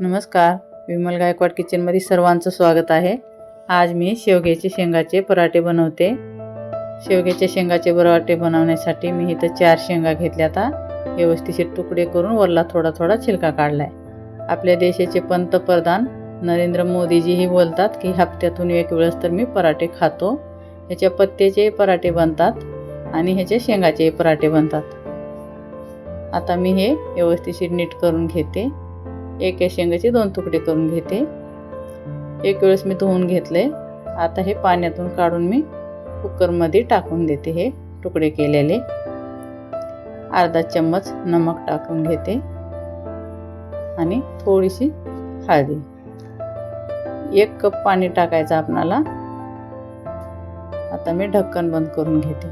नमस्कार विमल गायकवाड किचनमध्ये सर्वांचं स्वागत आहे. आज मी शेवग्याचे शेंगाचे पराठे बनवते. शेवग्याच्या शेंगाचे पराठे बनवण्यासाठी मी इथं चार शेंगा घेतल्या आता. व्यवस्थित तुकडे करून वरला थोडा थोडा छिलका काढलाय. आपल्या देशाचे पंतप्रधान नरेंद्र मोदीजीही बोलतात की हप्त्यातून एक वेळेस तर मी पराठे खातो. ह्याच्या पत्त्याचे पराठे बनतात आणि ह्याचे शेंगाचे पराठे बनतात. आता मी हे व्यवस्थित नीट करून घेते. एक या शेंगाचे दोन तुकडे करून घेते. एक वेळेस मी धुवून घेतले. आता हे पाण्यातून काढून मी कुकरमध्ये टाकून देते हे तुकडे केलेले. अर्धा चम्मच नमक टाकून घेते. आणि थोडीशी हळदी. एक कप पाणी टाकायचं आपणाला. आता मी ढक्कन बंद करून घेते.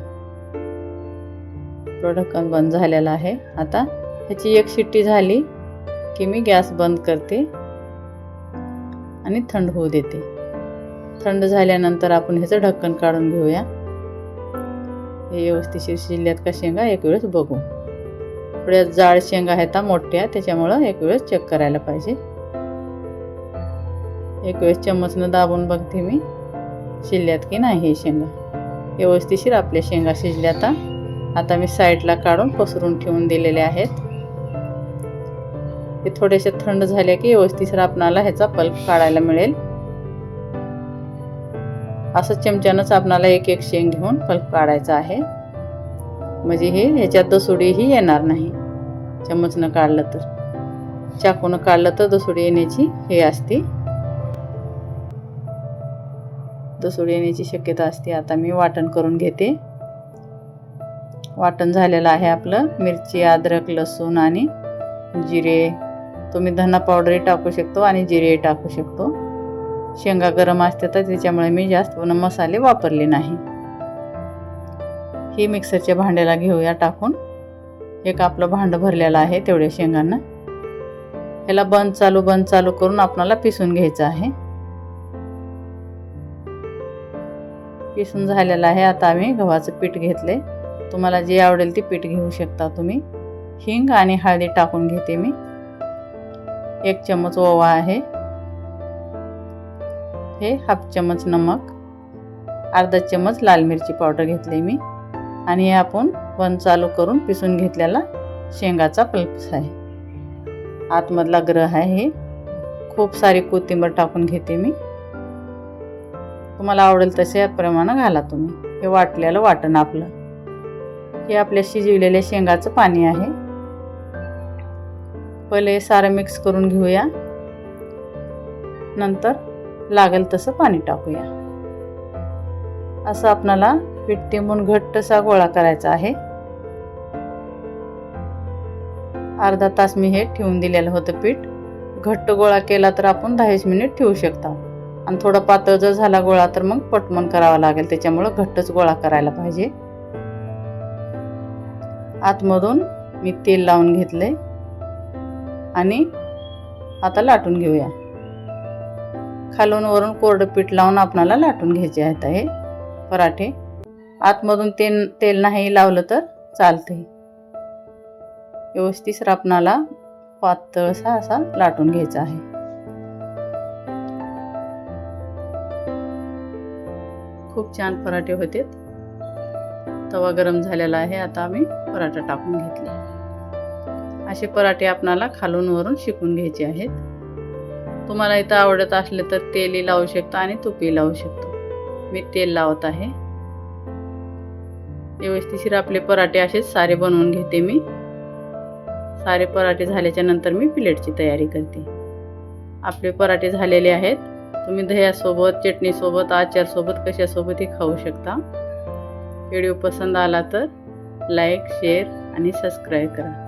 आपलं ढक्कन बंद झालेलं आहे. आता ह्याची एक शिट्टी झाली. की मी गॅस बंद करते आणि थंड होऊ देते. थंड झाल्यानंतर आपण ह्याचं ढक्कन काढून घेऊया. हे व्यवस्थिशीर शिजल्यात का शेंगा एक वेळेस बघू. थोड्या जाड शेंगा आहेत मोठ्या त्याच्यामुळं एक वेळेस चेक करायला पाहिजे. एक वेळेस चम्मचनं दाबून बघते मी शिजल्यात की नाही हे शेंगा. व्यवस्थिशीर आपल्या शेंगा शिजल्या आता. आता मी साईडला काढून पसरून ठेवून दिलेले आहेत. ते थोडेसे थंड झाले की व्यवस्थित आपणाला ह्याचा पल्प काढायला मिळेल. असं चमच्यानंच आपणाला एक एक शेंग घेऊन पल्प काढायचा आहे. म्हणजे हे ह्याच्यात दसुडीही येणार नाही. चमचनं काढलं तर. चाकूनं काढलं तर दसुडी येण्याची हे असते. दसुडी येण्याची शक्यता असते. आता मी वाटण करून घेते. वाटण झालेलं आहे आपलं. मिरची अद्रक लसूण आणि जिरे तुम्ही धना पावडरही टाकू शकतो आणि जिरेही टाकू शकतो. शेंगा गरम असते तर त्याच्यामुळे मी जास्त मसाले वापरले नाही. ही मिक्सरच्या भांड्याला घेऊया टाकून. एक आपलं भांडं भरलेलं आहे तेवढ्या शेंगांना. ह्याला बंद चालू बंद चालू करून आपणाला पिसून घ्यायचं आहे. पिसून झालेलं आहे. आता आम्ही गव्हाचं पीठ घेतले तुम्हाला जे आवडेल ते पीठ घेऊ शकता तुम्ही. हिंग आणि हळदी टाकून घेते मी. एक चम्मच ओवा आहे. हे हाफ चम्मच नमक अर्धा चम्मच लाल मिरची पावडर घेतली मी आणि हे आपण वन चालू करून पिसून घेतलेला शेंगाचा पल्प्स आहे. आतमधला ग्रह आहे. हे खूप सारी कोथिंबर टाकून घेते मी. तुम्हाला आवडेल तसे प्रमाणे घाला तुम्ही. हे वाटलेलं वाटण आपलं. हे आपल्या शिजविलेल्या शेंगाचं पाणी आहे. पहिले सारं मिक्स करून घेऊया. नंतर लागेल तसं पाणी टाकूया. असं आपणाला पीठ टिंबून घट्टसा गोळा करायचा आहे. अर्धा तास मी हे ठेवून दिलेलं होतं पीठ. घट्ट गोळा केला तर आपण दहाच मिनिट ठेवू शकता. आणि थोडा पातळ जर झाला गोळा तर मग पटमन करावा लागेल. त्याच्यामुळं घट्टच गोळा करायला पाहिजे. आतमधून मी तेल लावून घेतले आणि आता लाटून घेऊया. खालून वरून कोरडं पीठ लावून आपणाला लाटून घ्यायचे आहेत हे पराठे. आतमधून तेल तेल नाही लावलं तर चालते व्यवस्थित आपणाला पातळसा असा लाटून घ्यायचा आहे. खूप छान पराठे होते तवा गरम झालेला आहे. आता आम्ही पराठा टाकून घेतला. असे पराठे आपणाला खालून वरून शिकून घ्यायचे आहेत. तुम्हाला इथं आवडत असले तर तेलही लावू शकता आणि तुपही लावू शकतो. मी तेल लावत आहे. व्यवस्थिशीर आपले पराठे असेच सारे बनवून घेते मी. सारे पराठे झाल्याच्यानंतर मी प्लेटची तयारी करते. आपले पराठे झालेले आहेत. तुम्ही दह्यासोबत चटणीसोबत आचारसोबत कशासोबतही खाऊ शकता. व्हिडिओ पसंत आला तर लाईक शेअर आणि सबस्क्राईब करा.